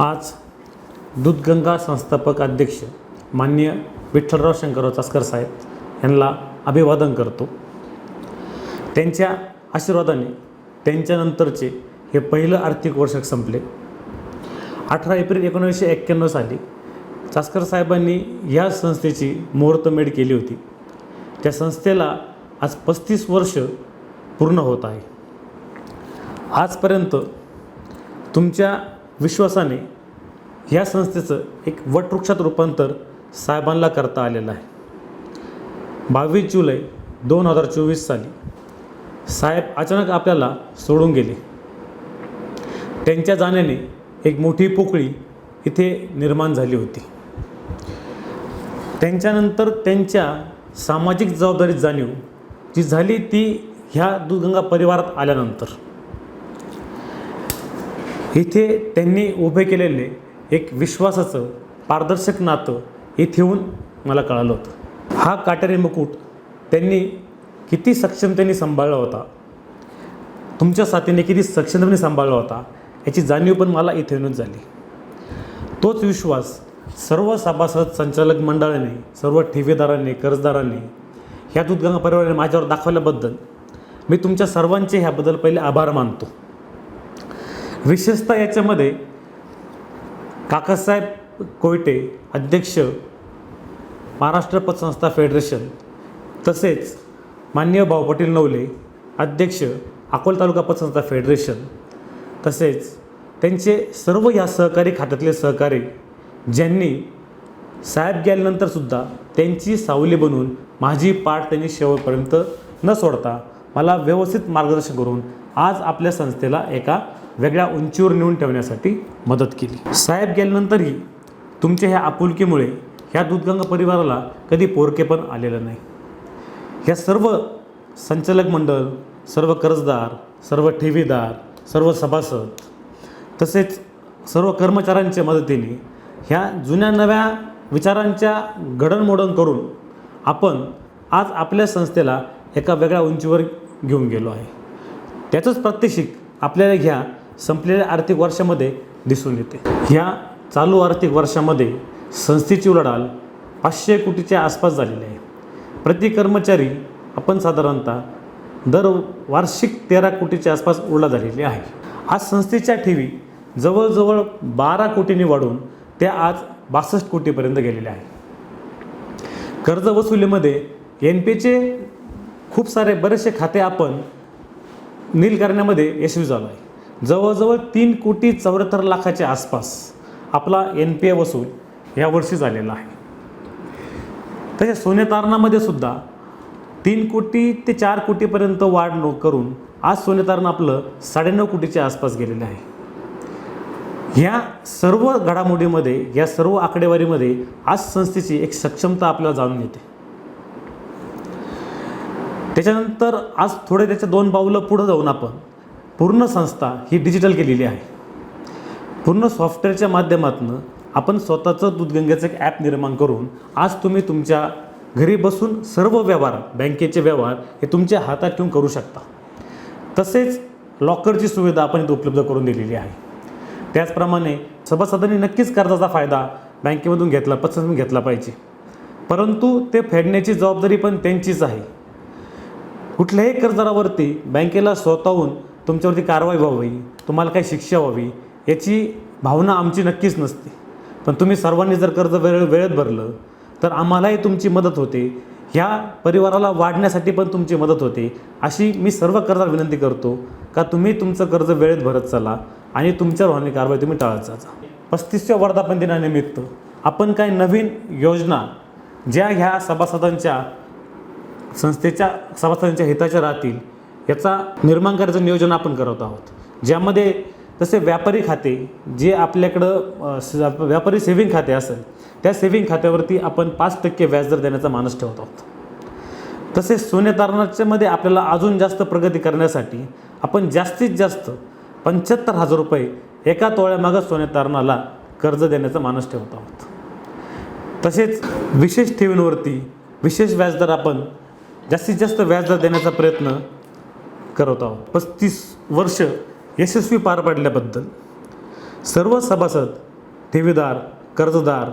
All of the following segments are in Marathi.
आज दूधगंगा संस्थापक अध्यक्ष माननीय विठ्ठलराव शंकरराव चास्कर साहेब यांना अभिवादन करतो. त्यांच्या आशीर्वादाने त्यांच्यानंतरचे हे पहिलं आर्थिक वर्ष संपले. अठरा एप्रिल एकोणीसशे एक्क्याण्णव साली चास्कर साहेबांनी या संस्थेची मुहूर्तमेढ केली होती. त्या संस्थेला आज पस्तीस वर्ष पूर्ण होत आहे. आजपर्यंत तुमच्या विश्वासाने ह्या संस्थेचं एक वटवृक्षात रूपांतर साहेबांना करता आलेलं आहे. बावीस जुलै दोन हजार चोवीस साली साहेब अचानक आपल्याला सोडून गेले. त्यांच्या जाण्याने एक मोठी पोकळी इथे निर्माण झाली होती. त्यांच्यानंतर त्यांच्या सामाजिक जबाबदारीत जाणीव जी झाली ती ह्या दूधगंगा परिवारात आल्यानंतर. इथे त्यांनी उभे केलेले एक विश्वासाचं पारदर्शक नातं इथे येऊन मला कळालं होतं. हा काटेरी मुकुट त्यांनी किती सक्षमतेने सांभाळला होता. तुमच्या साथीने किती सक्षमतेने सांभाळला होता याची जाणीव पण मला इथे येऊनच झाली. तोच विश्वास सर्व सभासद संचालक मंडळाने सर्व ठेवीदारांनी कर्जदारांनी ह्या दूधगंगा परिवाराने माझ्यावर दाखवल्याबद्दल मी तुमच्या सर्वांचे ह्याबद्दल पहिले आभार मानतो. विशेषतः याच्यामध्ये काकासाहेब कोयटे अध्यक्ष महाराष्ट्र पतसंस्था फेडरेशन तसेच माननीय भाऊ पाटील नवले अध्यक्ष अकोल तालुका पतसंस्था फेडरेशन तसेच त्यांचे सर्व या सहकारी खात्यातले सहकारी ज्यांनी साहेब गेल्यानंतरसुद्धा त्यांची सावली बनून माझी पाठ त्यांनी शेवटपर्यंत न सोडता मला व्यवस्थित मार्गदर्शन करून आज आपल्या संस्थेला एका वेगळ्या उंचीवर नेऊन ठेवण्यासाठी मदत केली. साहेब गेल्यानंतरही तुमच्या ह्या आपुलकीमुळे ह्या दूधगंगा परिवाराला कधी पोरके पण आलेलं नाही. ह्या सर्व संचालक मंडळ सर्व कर्जदार सर्व ठेवीदार सर्व सभासद तसेच सर्व कर्मचाऱ्यांच्या मदतीने ह्या जुन्या नव्या विचारांच्या घडणमोडण करून आपण आज आपल्या संस्थेला एका वेगळ्या उंचीवर घेऊन गेलो आहे. त्याचंच प्रात्यक्षिक आपल्याला घ्या संपलेल्या आर्थिक वर्षामध्ये दिसून येते. ह्या चालू आर्थिक वर्षामध्ये संस्थेची उलाढाल पाचशे कोटीच्या आसपास झालेली आहे. प्रति कर्मचारी आपण साधारणतः दर वार्षिक तेरा कोटीच्या आसपास उलाढ झालेली आहे. आज संस्थेच्या ठेवी जवळजवळ बारा कोटींनी वाढून त्या आज बासष्ट कोटीपर्यंत गेलेल्या आहे कर्ज वसुलीमध्ये एन पीचे खूप सारे बरेचसे खाते आपण नील करण्यामध्ये यशस्वी झालो आहे. जवळजवळ तीन कोटी चौऱ्याहत्तर लाखाच्या आसपास आपला एन पी ए वसूल ह्या वर्षी झालेला आहे. तसे सोने तारणामध्ये सुद्धा तीन कोटी ते चार कोटीपर्यंत वाढ नो करून आज सोने तारण आपलं साडेनऊ कोटीच्या आसपास गेलेलं आहे. ह्या सर्व घडामोडीमध्ये या सर्व आकडेवारीमध्ये आज संस्थेची एक सक्षमता आपल्याला जाणून येते. त्याच्यानंतर आज थोडे त्याच्या दोन पावलं पुढं जाऊन आपण पूर्ण संस्था ही डिजिटल केलेली आहे. पूर्ण सॉफ्टवेअरच्या माध्यमातून आपण स्वतःचं दूधगंगेचं एक ॲप निर्माण करून आज तुम्ही तुमच्या घरी बसून सर्व व्यवहार बँकेचे व्यवहार हे तुमच्या हातात ठेवून करू शकता. तसेच लॉकरची सुविधा आपण इथं उपलब्ध करून दिलेली आहे. त्याचप्रमाणे सभासदांनी नक्कीच कर्जाचा फायदा बँकेमधून घेतला पसंत घेतला पाहिजे. परंतु ते फेडण्याची जबाबदारी पण त्यांचीच आहे. कुठल्याही कर्जावरती बँकेला स्वतःहून तुमच्यावरती कारवाई व्हावी तुम्हाला काही शिक्षा व्हावी याची भावना आमची नक्कीच नसते. पण तुम्ही सर्वांनी जर कर्ज वेळ वेळेत भरलं तर आम्हालाही तुमची मदत होते. ह्या परिवाराला वाढण्यासाठी पण तुमची मदत होते. अशी मी सर्व कर्जा विनंती करतो का तुम्ही तुमचं कर्ज वेळेत भरत चला आणि तुमच्यावर होणारी कारवाई तुम्ही टाळत जा. पस्तीसच्या वर्धापन दिनानिमित्त आपण काही नवीन योजना ज्या ह्या सभासदांच्या संस्थेच्या सभासदांच्या हिताच्या राहतील याचा निर्माण करायचं नियोजन आपण करत आहोत. ज्यामध्ये तसे व्यापारी खाते जे आपल्याकडं व्यापारी सेव्हिंग खाते असेल त्या सेव्हिंग खात्यावरती आपण पाच टक्के व्याजदर देण्याचा मानस ठेवत आहोत. तसेच सोने तारणाच्यामध्ये आपल्याला अजून जास्त प्रगती करण्यासाठी आपण जास्तीत जास्त पंच्याहत्तर हजार रुपये एका तोळ्यामागं सोने तारणाला कर्ज देण्याचा मानस ठेवत आहोत. तसेच विशेष ठेवींवरती विशेष व्याजदर आपण जास्तीत जास्त व्याजदर देण्याचा प्रयत्न करत आहोत पस्तीस वर्ष यशस्वी पार पाडल्याबद्दल सर्व सभासद ठेवीदार कर्जदार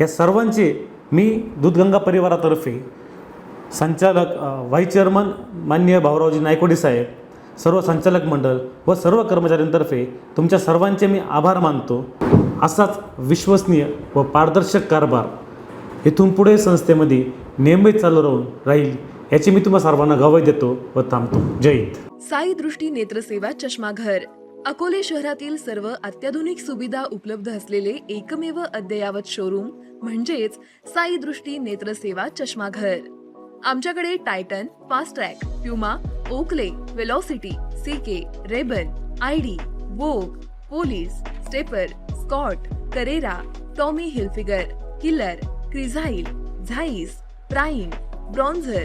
या सर्वांचे मी दूधगंगा परिवारातर्फे संचालक व्हाईस चेअरमन माननीय भाऊरावजी नायकोडी साहेब सर्व संचालक मंडळ व सर्व कर्मचाऱ्यांतर्फे तुमच्या सर्वांचे मी आभार मानतो. असाच विश्वसनीय व पारदर्शक कारभार इथून पुढे संस्थेमध्ये नियमित चालू राहून राहील. याची मी तुम्हाला सर्वांना गवाई देतो व थांबतो. जय हिंद. साई दृष्टी नेत्रसेवा चष्माघर. अकोले शहरातील सर्व अत्याधुनिक सुविधा उपलब्ध असलेले एकमेव अद्ययावत शोरूम म्हणजेच साई दृष्टी नेत्रसेवा चष्माघर. आमच्याकडे Titan Fastrack Puma Oakley Velocity CK Rayban ID Vogue Police Stepper Scott Carrera Tommy Hilfiger Killer Crizal Zeiss Prime Bronzer